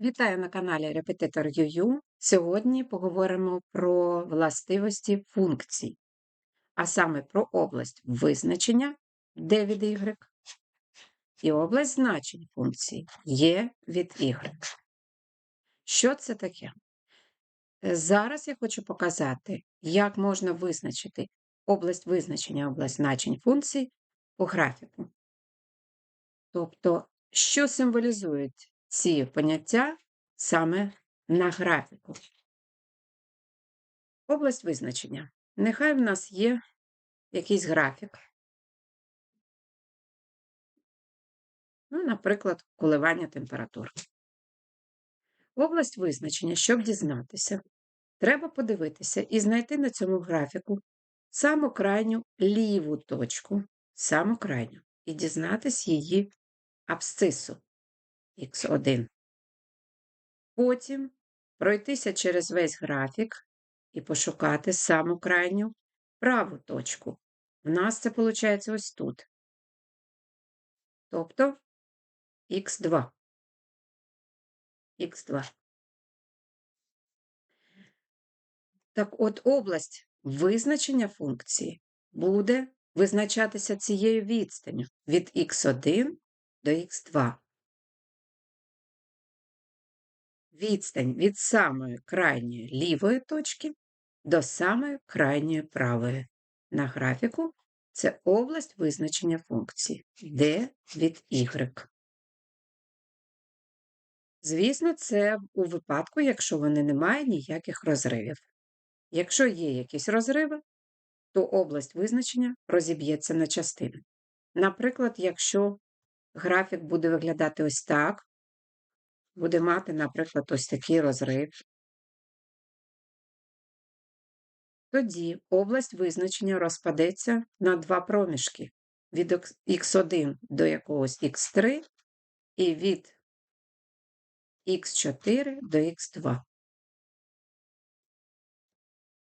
Вітаю на каналі Репетитор Юю. Сьогодні поговоримо про властивості функцій, а саме про область визначення d від y і область значень функції є від y. Що це таке? Е, Зараз я хочу показати, як можна визначити область визначення, область значень функцій по графіку. Тобто, що символізують ці поняття саме на графіку. Область визначення. Нехай в нас є якийсь графік. Ну, наприклад, коливання температури. Область визначення, щоб дізнатися, треба подивитися і знайти на цьому графіку саму крайню ліву точку, саму крайню, і дізнатись її абсцису х1. Потім пройтися через весь графік і пошукати саму крайню праву точку. В нас це виходить ось тут. Тобто х2. х2. Так от область визначення функції буде визначатися цією відстанню від х1 до х2. Відстань від самої крайньої лівої точки до самої крайньої правої. На графіку це область визначення функції d від y. Звісно, це у випадку, якщо вони не мають ніяких розривів. Якщо є якісь розриви, то область визначення розіб'ється на частини. Наприклад, якщо графік буде виглядати ось так, буде мати, наприклад, ось такий розрив, тоді область визначення розпадеться на два проміжки від х1 до якогось х3 і від х4 до х2.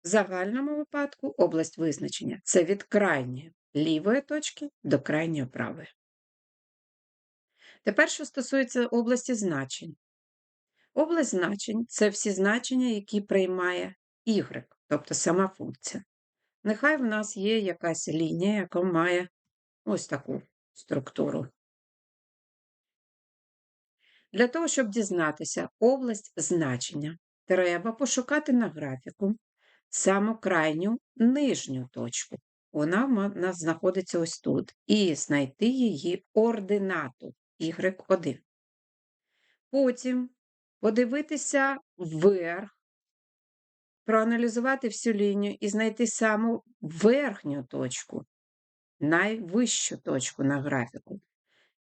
В загальному випадку область визначення це від крайньої лівої точки до крайньої правої. Тепер, що стосується області значень. Область значень це всі значення, які приймає y, тобто сама функція. Нехай в нас є якась лінія, яка має ось таку структуру. Для того, щоб дізнатися область значення, треба пошукати на графіку саму крайню нижню точку. Вона в нас знаходиться ось тут, і знайти її ординату y1. Потім подивитися вверх, проаналізувати всю лінію і знайти саму верхню точку, найвищу точку на графіку.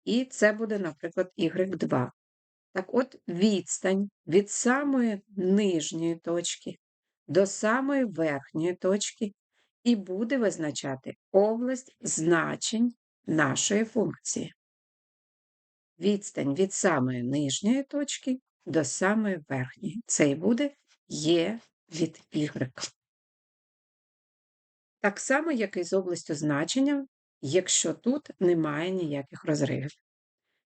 І це буде, наприклад, y2. Так от, відстань від самої нижньої точки до самої верхньої точки і буде визначати область значень нашої функції. Відстань від самої нижньої точки до самої верхньої. Це і буде Є від Y. Так само, як і з областю значення, якщо тут немає ніяких розривів.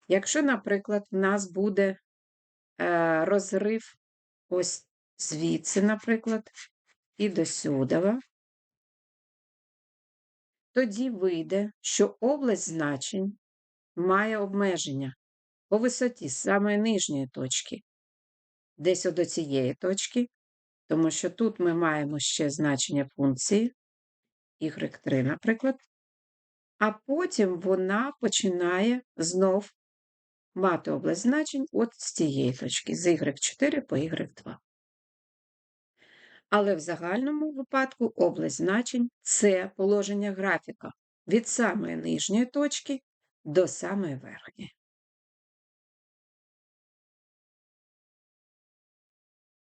Якщо, наприклад, в нас буде е, розрив ось звідси, наприклад, і до сюдова, тоді вийде, що область значень має обмеження по висоті з самої нижньої точки, десь до цієї точки, тому що тут ми маємо ще значення функції y3, наприклад, а потім вона починає знов мати область значень от з цієї точки, з y4 по y2. Але в загальному випадку область значень це положення графіка від самої нижньої точки до самої верхньої.